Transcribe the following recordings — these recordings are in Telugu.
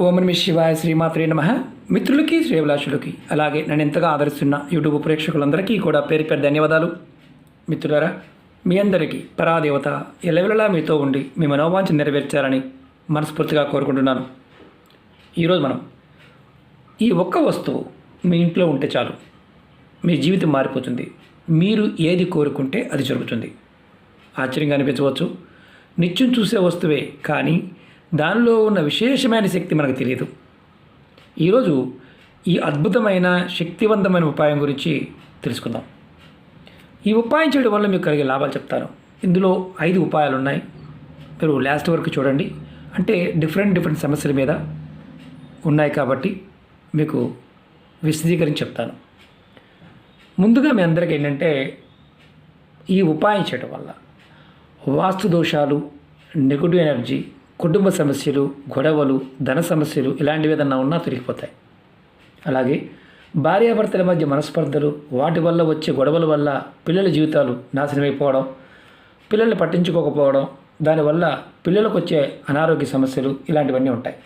ఓం నమ శివాయ శ్రీమాత్రే నమ. మిత్రులకి శ్రేభిలాషులకి అలాగే నన్ను ఎంతగా ఆదరిస్తున్న యూట్యూబ్ ప్రేక్షకులందరికీ కూడా పేరు పేరు ధన్యవాదాలు. మిత్రులారా మీ అందరికీ పరాదేవత ఎలవెలలా మీతో ఉండి మీ మనోవాంఛ నెరవేర్చాలని మనస్ఫూర్తిగా కోరుకుంటున్నాను. ఈరోజు మనం ఈ ఒక్క వస్తువు మీ ఇంట్లో ఉంటే చాలు. మీ జీవితం మారిపోతుంది. మీరు ఏది కోరుకుంటే అది జరుగుతుంది. ఆశ్చర్యంగా అనిపించవచ్చు. నిత్యం చూసే వస్తువే కానీ దానిలో ఉన్న విశేషమైన శక్తి మనకు తెలియదు ఈరోజు ఈ అద్భుతమైన శక్తివంతమైన ఉపాయం గురించి తెలుసుకుందాం. ఈ ఉపాయం చేయడం వల్ల మీకు కలిగే లాభాలు చెప్తాను. ఇందులో ఐదు ఉపాయాలు ఉన్నాయి. మీరు లాస్ట్ వరకు చూడండి. అంటే డిఫరెంట్ డిఫరెంట్ సమస్యల మీద ఉన్నాయి కాబట్టి మీకు విశదీకరించి చెప్తాను. ముందుగా మీ అందరికీ ఏంటంటే ఈ ఉపాయం చేయడం వల్ల వాస్తు దోషాలు నెగటివ్ ఎనర్జీ కుటుంబ సమస్యలు గొడవలు ధన సమస్యలు ఇలాంటివి ఏదన్నా ఉన్నా తొలగిపోతాయి అలాగే భార్యాభర్తల మధ్య మనస్పర్ధలు వాటి వల్ల వచ్చే గొడవల వల్ల పిల్లల జీవితాలు నాశనమైపోవడం పిల్లల్ని పట్టించుకోకపోవడం దానివల్ల పిల్లలకు వచ్చే అనారోగ్య సమస్యలు ఇలాంటివన్నీ ఉంటాయి.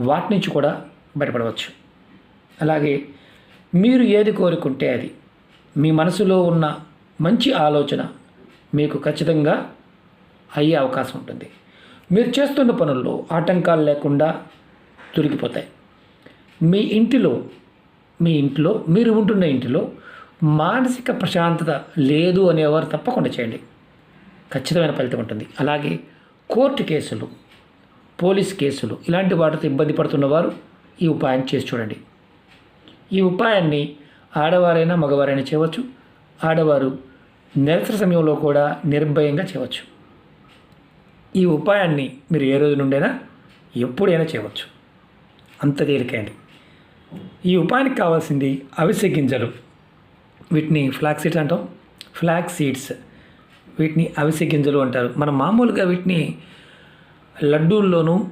వాటి నుంచి కూడా బయటపడవచ్చు. అలాగే మీరు ఏది కోరుకుంటే అది. మీ మనసులో ఉన్న మంచి ఆలోచన మీకు ఖచ్చితంగా అయ్యే అవకాశం ఉంటుంది. మీరు చేస్తున్న పనుల్లో ఆటంకాలు లేకుండా దొరికిపోతాయి మీ ఇంటిలో మీ ఇంట్లో మీరు ఉంటున్న ఇంటిలో మానసిక ప్రశాంతత లేదు అనేవారు తప్పకుండా చేయండి. ఖచ్చితమైన ఫలితం ఉంటుంది. అలాగే కోర్టు కేసులు పోలీస్ కేసులు ఇలాంటి వాటితో ఇబ్బంది పడుతున్నవారు ఈ ఉపాయం చేసి చూడండి. ఈ ఉపాయాన్ని ఆడవారైనా మగవారైనా చేయవచ్చు. ఆడవారు నిరసన సమయంలో కూడా నిర్భయంగా చేయవచ్చు. ఈ ఉపాయాన్ని మీరు ఏ రోజు నుండైనా ఎప్పుడైనా చేయవచ్చు. అంత తేలికైంది ఈ ఉపాయానికి కావాల్సింది అవిసె గింజలు. వీటిని ఫ్లాక్ సీడ్స్ అంటాం. Flax seeds. వీటిని అవిసె గింజలు అంటారు. మనం మామూలుగా వీటిని లడ్డూల్లోనూ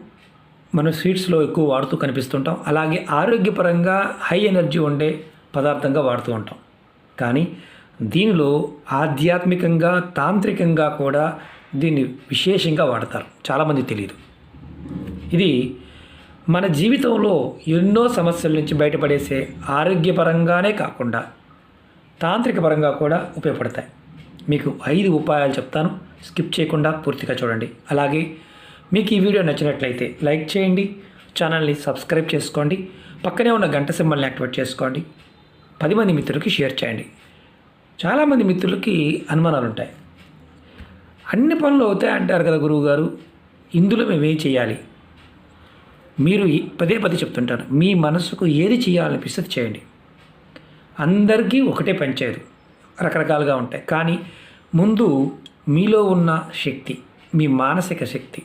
మనం స్వీట్స్లో ఎక్కువ వాడుతూ కనిపిస్తుంటాం. అలాగే ఆరోగ్యపరంగా హై ఎనర్జీ ఉండే పదార్థంగా వాడుతూ ఉంటాం. కానీ దీనిలో ఆధ్యాత్మికంగా తాంత్రికంగా కూడా దీన్ని విశేషంగా వాడతారు. చాలామంది తెలియదు ఇది మన జీవితంలో ఎన్నో సమస్యల నుంచి బయటపడేసే ఆరోగ్యపరంగానే కాకుండా తాంత్రిక పరంగా కూడా ఉపయోగపడతాయి. మీకు ఐదు ఉపాయాలు చెప్తాను. స్కిప్ చేయకుండా పూర్తిగా చూడండి. అలాగే మీకు ఈ వీడియో నచ్చినట్లయితే లైక్ చేయండి. ఛానల్ని సబ్స్క్రైబ్ చేసుకోండి. పక్కనే ఉన్న గంట సింబల్ని యాక్టివేట్ చేసుకోండి. పది మంది మిత్రులకి షేర్ చేయండి. చాలామంది మిత్రులకి అనుమానాలు ఉంటాయి అన్ని పనులు అవుతాయి అంటారు కదా గురువు గారు ఇందులో మేమేం చేయాలి? మీరు ఈ- పదే పదే చెప్తుంటారు మీ మనసుకు ఏది చేయాలనిపిస్తే చేయండి. అందరికీ ఒకటే పనిచేయదు రకరకాలుగా ఉంటాయి. కానీ ముందు మీలో ఉన్న శక్తి మీ మానసిక శక్తి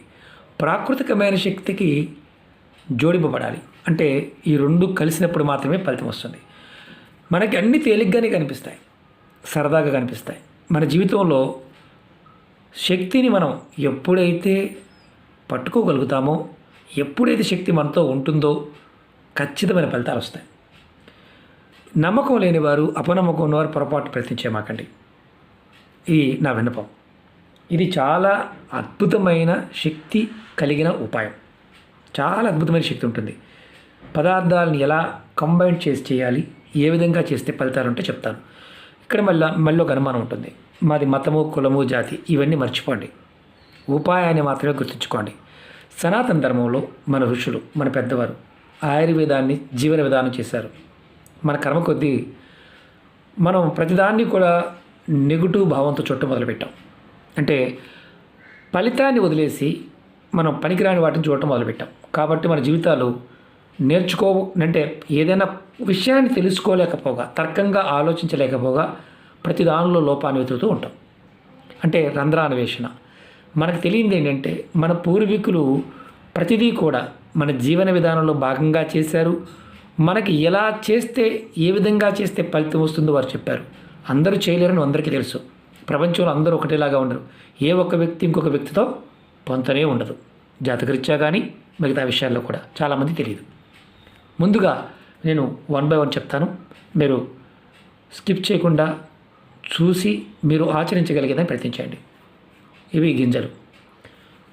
ప్రాకృతికమైన శక్తికి జోడింపబడాలి. అంటే ఈ రెండు కలిసినప్పుడు మాత్రమే ఫలితం వస్తుంది. మనకి అన్ని తేలిగ్గానే కనిపిస్తాయి. సరదాగా కనిపిస్తాయి. మన జీవితంలో శక్తిని మనం ఎప్పుడైతే పట్టుకోగలుగుతామో ఎప్పుడైతే శక్తి మనతో ఉంటుందో ఖచ్చితమైన ఫలితాలు వస్తాయి. నమ్మకం లేని వారు అపనమ్మకం ఉన్నవారు పొరపాటు ప్రయత్నించేమాకండి ఇది నా విన్నపం. ఇది చాలా అద్భుతమైన శక్తి కలిగిన ఉపాయం. చాలా అద్భుతమైన శక్తి ఉంటుంది. పదార్థాలను ఎలా కంబైన్ చేసి చేయాలి ఏ విధంగా చేస్తే ఫలితాలు ఉంటే చెప్తాను. ఇక్కడ మళ్ళీ మళ్ళీ ఒక అనుమానం ఉంటుంది. మాది మతము కులము జాతి ఇవన్నీ మర్చిపోండి. ఉపాయాన్ని మాత్రమే గుర్తుంచుకోండి. సనాతన ధర్మంలో మన ఋషులు మన పెద్దవారు ఆయుర్వేదాన్ని జీవన విధానం చేశారు. మన కర్మ కొద్దీ మనం ప్రతిదాన్ని కూడా నెగిటివ్ భావంతో చుట్టం మొదలుపెట్టాం. అంటే ఫలితాన్ని వదిలేసి మనం పనికిరాని వాటిని చూడటం మొదలుపెట్టాం. కాబట్టి మన జీవితాలు నేర్చుకో అంటే ఏదైనా విషయాన్ని తెలుసుకోలేకపోగా తర్కంగా ఆలోచించలేకపోగా ప్రతి దానిలో లోపాన్ని వెతుకుతూ ఉంటాం. అంటే రంధ్రాన్వేషణ. మనకు తెలియంది ఏంటంటే మన పూర్వీకులు ప్రతిదీ కూడా మన జీవన విధానంలో భాగంగా చేశారు. మనకి ఎలా చేస్తే ఏ విధంగా చేస్తే ఫలితం వస్తుందో వారు చెప్పారు. అందరూ చేయలేరని అందరికీ తెలుసు. ప్రపంచంలో అందరూ ఒకటేలాగా ఉండరు. ఏ ఒక్క వ్యక్తి ఇంకొక వ్యక్తితో పొంతనే ఉండదు. జాతకరీత్యా కానీ మిగతా విషయాల్లో కూడా చాలామంది తెలియదు. ముందుగా నేను వన్ బై వన్ చెప్తాను. మీరు స్కిప్ చేయకుండా చూసి మీరు ఆచరించగలిగేదని ప్రయత్నించండి. ఇవి గింజలు.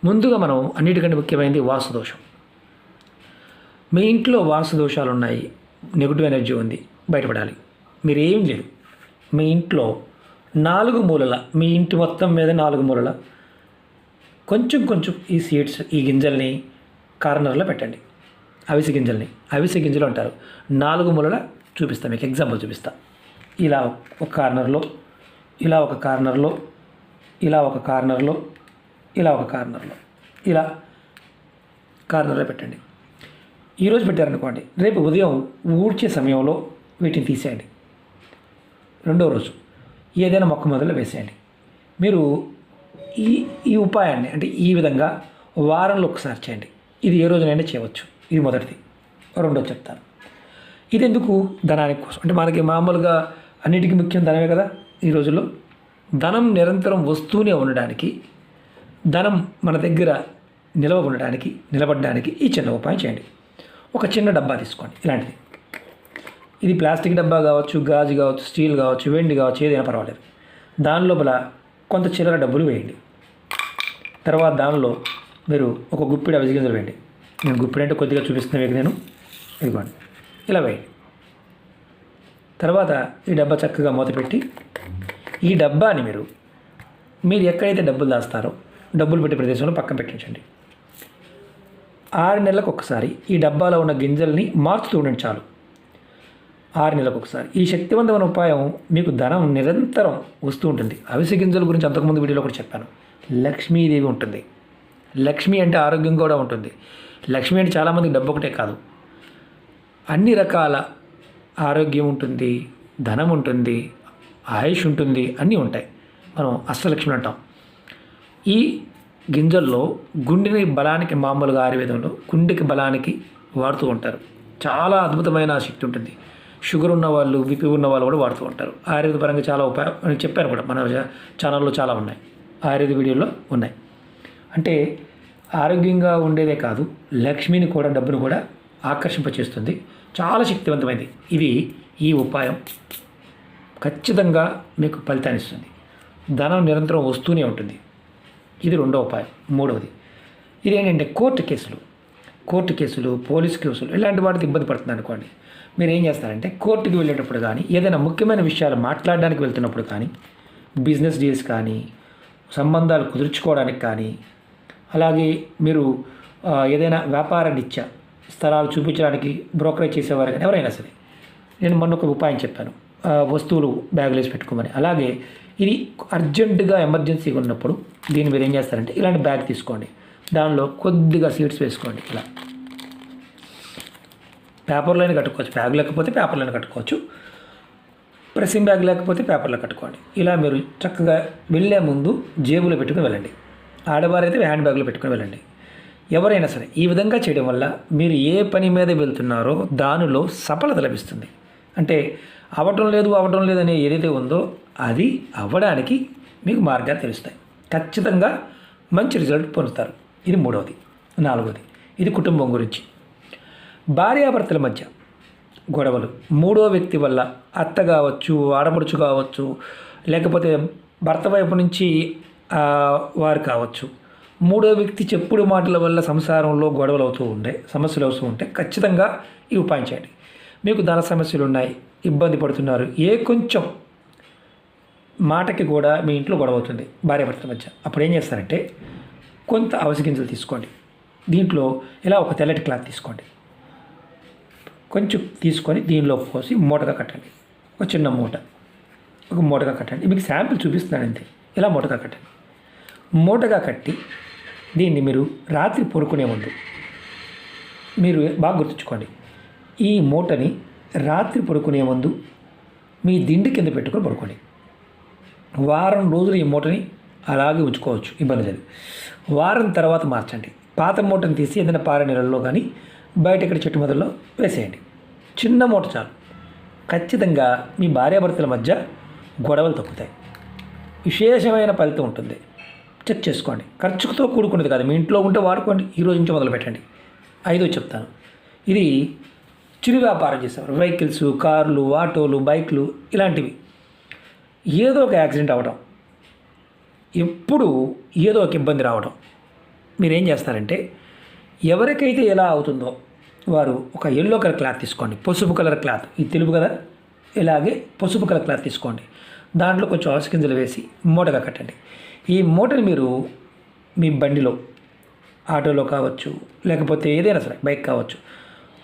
ముందుగా మనం అన్నిటికంటే ముఖ్యమైనది వాసుదోషం మీ ఇంట్లో వాసుదోషాలు ఉన్నాయి. నెగిటివ్ ఎనర్జీ ఉంది. బయటపడాలి. మీరు ఏం లేదు మీ ఇంట్లో నాలుగు మూలల మీ ఇంటి మొత్తం మీద నాలుగు మూలల కొంచెం కొంచెం ఈ సీడ్స్ ఈ గింజల్ని కార్నర్లో పెట్టండి. అవిసె గింజల్ని అవిసె గింజలు అంటారు. నాలుగు మూలల చూపిస్తా మీకు ఎగ్జాంపుల్ చూపిస్తా. ఇలా ఒక కార్నర్లో ఇలా ఒక కార్నర్లో ఇలా ఒక కార్నర్లో ఇలా ఒక కార్నర్లో. ఇలా కార్నర్లో పెట్టండి. ఈరోజు పెట్టారనుకోండి రేపు ఉదయం ఊడ్చే సమయంలో వీటిని తీసేయండి. రెండో రోజు ఏదైనా మొక్క మొదలు వేసేయండి. మీరు ఈ ఈ ఉపాయాన్ని అంటే ఈ విధంగా వారంలో ఒకసారి చేయండి. ఇది ఏ రోజునైనా చేయవచ్చు. ఇది మొదటిది. రెండోది చెప్తాను. ఇది ఎందుకు ధనానికి కోసం? అంటే మనకి మామూలుగా అన్నిటికీ ముఖ్యం ధనమే కదా ఈ రోజుల్లో. ధనం నిరంతరం వస్తూనే ఉండడానికి ధనం మన దగ్గర నిలవ ఉండడానికి నిలబడడానికి ఈ చిన్న ఉపాయం చేయండి. ఒక చిన్న డబ్బా తీసుకోండి. ఇలాంటిది. ఇది ప్లాస్టిక్ డబ్బా కావచ్చు గాజు కావచ్చు స్టీల్ కావచ్చు వెండి కావచ్చు ఏదైనా పర్వాలేదు. దాని లోపల కొంత చిల్లర డబ్బులు వేయండి. తర్వాత దానిలో మీరు ఒక గుప్పిడి అవిజిగింజలు వేయండి. నేను గుప్పిడంటే కొద్దిగా చూపిస్తున్న వేగ నేను. ఇదిగోండి. ఇలా వేయండి. తర్వాత ఈ డబ్బా చక్కగా మూత పెట్టి ఈ డబ్బాని మీరు మీరు ఎక్కడైతే డబ్బులు దాస్తారో డబ్బులు పెట్టే ప్రదేశంలో పక్కన పెట్టించండి. ఆరు నెలలకు ఒకసారి ఈ డబ్బాలో ఉన్న గింజల్ని మార్చుతూ ఉండండి చాలు. ఆరు నెలలకు ఒకసారి. ఈ శక్తివంతమైన ఉపాయం మీకు ధనం నిరంతరం వస్తూ ఉంటుంది. అవిసె గింజల గురించి అంతకుముందు వీడియోలో కూడా చెప్పాను. లక్ష్మీదేవి ఉంటుంది. లక్ష్మి అంటే ఆరోగ్యం కూడా ఉంటుంది. లక్ష్మి అంటే చాలామందికి డబ్బు ఒకటే కాదు. అన్ని రకాల ఆరోగ్యం ఉంటుంది ధనం ఉంటుంది ఆయుష్ ఉంటుంది అన్నీ ఉంటాయి. మనం అష్టలక్ష్మి అంటాం. ఈ గింజల్లో గుండెని బలానికి మామూలుగా ఆయుర్వేదంలో గుండెకి బలానికి వాడుతూ ఉంటారు. చాలా అద్భుతమైన శక్తి ఉంటుంది. షుగర్ ఉన్న వాళ్ళు బీపీ ఉన్న వాళ్ళు కూడా వాడుతూ ఉంటారు. ఆయుర్వేద పరంగా చాలా ఉపాయం నేను చెప్పాను కూడా మన ఛానల్లో చాలా ఉన్నాయి. ఆయుర్వేద వీడియోలో ఉన్నాయి. అంటే ఆరోగ్యంగా ఉండేదే కాదు లక్ష్మిని కూడా డబ్బును కూడా ఆకర్షింపచేస్తుంది. చాలా శక్తివంతమైనది ఇది ఈ ఉపాయం. ఖచ్చితంగా మీకు ఫలితాన్ని ఇస్తుంది. ధనం నిరంతరం వస్తూనే ఉంటుంది. ఇది రెండో ఉపాయం. మూడవది ఇదేంటంటే కోర్టు కేసులు. కోర్టు కేసులు పోలీస్ కేసులు ఇలాంటి వాటికి ఇబ్బంది పడుతుంది అనుకోండి. మీరు ఏం చేస్తారంటే కోర్టుకి వెళ్ళేటప్పుడు కానీ ఏదైనా ముఖ్యమైన విషయాలు మాట్లాడడానికి వెళ్తున్నప్పుడు కానీ బిజినెస్ డీల్స్ కానీ సంబంధాలు కుదుర్చుకోవడానికి కానీ అలాగే మీరు ఏదైనా వ్యాపార నిత్య స్థలాలు చూపించడానికి బ్రోకరేజ్ చేసేవారు కానీ ఎవరైనా సరే. నేను మొన్న ఒక ఉపాయం చెప్పాను. వస్తువులు బ్యాగులు వేసి పెట్టుకోమని. అలాగే ఇది అర్జెంటుగా ఎమర్జెన్సీగా ఉన్నప్పుడు దీన్ని మీరు ఏం చేస్తారంటే ఇలాంటి బ్యాగ్ తీసుకోండి. దానిలో కొద్దిగా సీడ్స్ వేసుకోండి ఇలా. పేపర్లోనే కట్టుకోవచ్చు. బ్యాగ్ లేకపోతే పేపర్లోనే కట్టుకోవచ్చు. ప్రెస్సింగ్ బ్యాగ్ లేకపోతే పేపర్లో కట్టుకోండి. ఇలా మీరు చక్కగా వెళ్ళే ముందు జేబులో పెట్టుకుని వెళ్ళండి. ఆడవారైతే హ్యాండ్ బ్యాగ్లో పెట్టుకుని వెళ్ళండి. ఎవరైనా సరే ఈ విధంగా చేయడం వల్ల మీరు ఏ పని మీద వెళ్తున్నారో దానిలో సఫలత లభిస్తుంది. అంటే అవ్వటం లేదు అవ్వటం లేదనే ఏదైతే ఉందో అది అవ్వడానికి మీకు మార్గాలు తెలుస్తాయి. ఖచ్చితంగా మంచి రిజల్ట్ పొందుతారు. ఇది మూడవది. నాలుగవది. ఇది కుటుంబం గురించి. భార్యాభర్తల మధ్య గొడవలు. మూడో వ్యక్తి వల్ల అత్త కావచ్చు ఆడపడుచు కావచ్చు లేకపోతే భర్త వైపు నుంచి వారు కావచ్చు. మూడో వ్యక్తి చెప్పుడు మాటల వల్ల సంసారంలో గొడవలు అవుతూ ఉండే సమస్యలు అవుతూ ఉంటే ఖచ్చితంగా ఈ ఉపాయం చేయండి మీకు ధన సమస్యలు ఉన్నాయి ఇబ్బంది పడుతున్నారు ఏ కొంచెం మాటకి కూడా మీ ఇంట్లో గొడవ అవుతుంది భార్యాభర్తల మధ్య. అప్పుడు ఏం చేస్తారంటే కొంత అవసగింజలు తీసుకోండి. దీంట్లో ఇలా ఒక తెల్లటి క్లాత్ తీసుకోండి. కొంచెం తీసుకొని దీనిలో పోసి మూటగా కట్టండి. ఒక చిన్న మూట ఒక మూటగా కట్టండి. మీకు శాంపిల్ చూపిస్తున్నాను అంతే ఇలా మూటగా కట్టండి. మూటగా కట్టి దీన్ని మీరు రాత్రి పడుకునే ముందు మీరు బాగా గుర్తుంచుకోండి. ఈ మూటని రాత్రి పడుకునే ముందు మీ దిండి కింద పెట్టుకొని పడుకోండి. వారం రోజులు ఈ మూటని అలాగే ఉంచుకోవచ్చు ఇబ్బంది లేదు. వారం తర్వాత మార్చండి. పాత మూటను తీసి ఏదైనా పారే నెలల్లో కానీ బయట ఇక్కడ చెట్టు మొదల్లో వేసేయండి. చిన్న మూట చాలు. ఖచ్చితంగా మీ భార్యాభర్తల మధ్య గొడవలు తగ్గుతాయి. విశేషమైన ఫలితం ఉంటుంది. చెక్ చేసుకోండి. ఖర్చుతో కూడుకున్నది కాదు. మీ ఇంట్లో ఉంటే వాడుకోండి. ఈ రోజు నుంచి మొదలు పెట్టండి ఐదో చెప్తాను. ఇది చిరు వ్యాపారం చేసేవారు. వెహికల్స్ కార్లు ఆటోలు బైక్లు ఇలాంటివి. ఏదో ఒక యాక్సిడెంట్ అవ్వడం ఎప్పుడు ఏదో ఒక ఇబ్బంది రావడం. మీరేం చేస్తారంటే ఎవరికైతే ఎలా అవుతుందో వారు ఒక ఎల్లో కలర్ క్లాత్ తీసుకోండి. పసుపు కలర్ క్లాత్ ఇది తెలుపు కదా? ఇలాగే పసుపు కలర్ క్లాత్ తీసుకోండి. దాంట్లో కొంచెం ఆసు గింజలు వేసి మూటగా కట్టండి. ఈ మూటని మీరు మీ బండిలో ఆటోలో కావచ్చు లేకపోతే ఏదైనా సరే బైక్ కావచ్చు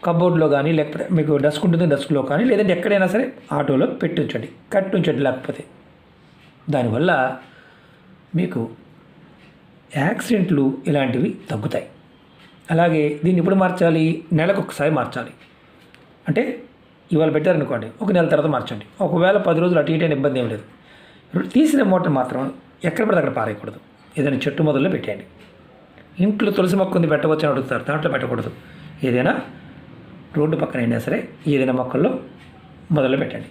కబోర్డ్లో కానీ లేకపోతే మీకు డస్క్ ఉంటుంది డస్క్లో కానీ లేదంటే ఎక్కడైనా సరే ఆటోలో పెట్టి ఉంచండి కట్టి ఉంచండి లేకపోతే. దానివల్ల మీకు యాక్సిడెంట్లు ఇలాంటివి తగ్గుతాయి. అలాగే దీన్ని ఎప్పుడు మార్చాలి? నెలకు ఒకసారి మార్చాలి. అంటే ఇవాళ పెట్టారనుకోండి ఒక నెల తర్వాత మార్చండి. ఒకవేళ పది రోజులు అటు ఇటు అయిన ఇబ్బంది ఏం లేదు. తీసిన మోటార్ మాత్రం ఎక్కడ పడితే అక్కడ పారేయకూడదు. ఏదైనా చెట్టు మొదల్లో పెట్టేయండి. ఇంట్లో తులసి మొక్క ఉంది పెట్టవచ్చు అని అడుగుతారు. దాంట్లో పెట్టకూడదు. ఏదైనా రోడ్డు పక్కన అయినా సరే ఏదైనా మొక్కల్లో మొదలు పెట్టండి.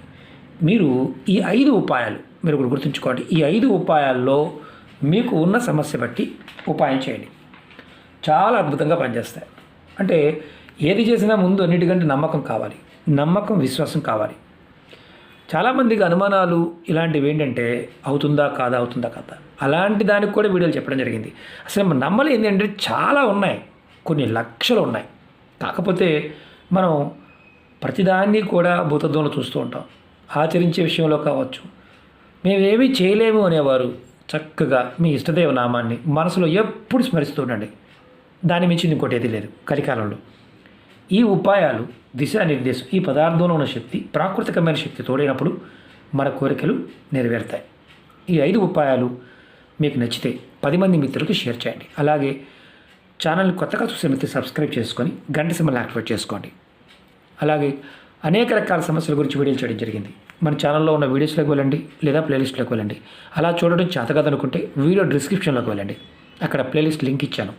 మీరు ఈ ఐదు ఉపాయాలు మీరు ఇప్పుడు గుర్తుంచుకోండి. ఈ ఐదు ఉపాయాల్లో మీకు ఉన్న సమస్య బట్టి ఉపాయం చేయండి. చాలా అద్భుతంగా పనిచేస్తాయి. అంటే ఏది చేసినా ముందు అన్నిటికంటే నమ్మకం కావాలి. నమ్మకం విశ్వాసం కావాలి. చాలామందికి అనుమానాలు ఇలాంటివి ఏంటంటే అవుతుందా కాదా అవుతుందా కాదా? అలాంటి దానికి కూడా వీడియోలు చెప్పడం జరిగింది. అసలు మనం ఏంటంటే చాలా ఉన్నాయి. కొన్ని లక్షలు ఉన్నాయి. కాకపోతే మనం ప్రతిదాన్ని కూడా భూతత్వంలో చూస్తూ ఉంటాం. ఆచరించే విషయంలో కావచ్చు. మేమేమీ చేయలేము అనేవారు చక్కగా మీ ఇష్టదేవ నామాన్ని మనసులో ఎప్పుడు స్మరిస్తూ ఉండండి. దాని మించి ఇంకోటి ఏది లేదు. కలికాలంలో. ఈ ఉపాయాలు దిశానిర్దేశం ఈ పదార్థంలో ఉన్న శక్తి ప్రాకృతికమైన శక్తి తోడైనప్పుడు మన కోరికలు నెరవేరుతాయి. ఈ ఐదు ఉపాయాలు మీకు నచ్చితే పది మంది మిత్రులకు షేర్ చేయండి. అలాగే ఛానల్ని కొత్తగా చూసే మిత్రులు సబ్స్క్రైబ్ చేసుకొని గంట సింబల్ యాక్టివేట్ చేసుకోండి. అలాగే అనేక రకాల సమస్యల గురించి వీడియోలు చేయడం జరిగింది. మన ఛానల్లో ఉన్న వీడియోస్లోకి వెళ్ళండి లేదా ప్లేలిస్ట్లోకి వెళ్ళండి. అలా చూడడం చేతకాదనుకుంటే వీడియో డిస్క్రిప్షన్లోకి వెళ్ళండి. అక్కడ ప్లేలిస్ట్ లింక్ ఇచ్చాను.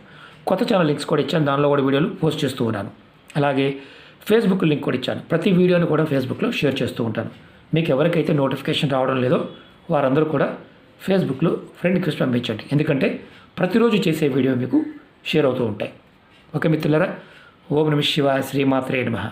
కొత్త ఛానల్ లింక్స్ కూడా ఇచ్చాను. దానిలో కూడా వీడియోలు పోస్ట్ చేస్తూ ఉన్నాను. అలాగే ఫేస్బుక్ లింక్ కూడా ఇచ్చాను. ప్రతి వీడియోని కూడా ఫేస్బుక్లో షేర్ చేస్తూ ఉంటాను. మీకు ఎవరికైతే నోటిఫికేషన్ రావడం లేదో వారందరూ కూడా ఫేస్బుక్లో ఫ్రెండ్ రిక్వెస్ట్ పంపించండి. ఎందుకంటే ప్రతిరోజు చేసే వీడియో మీకు షేర్ అవుతూ ఉంటాయి. ఓకే మిత్రులరా ఓం నమ శివ శ్రీమాత్రే నమః.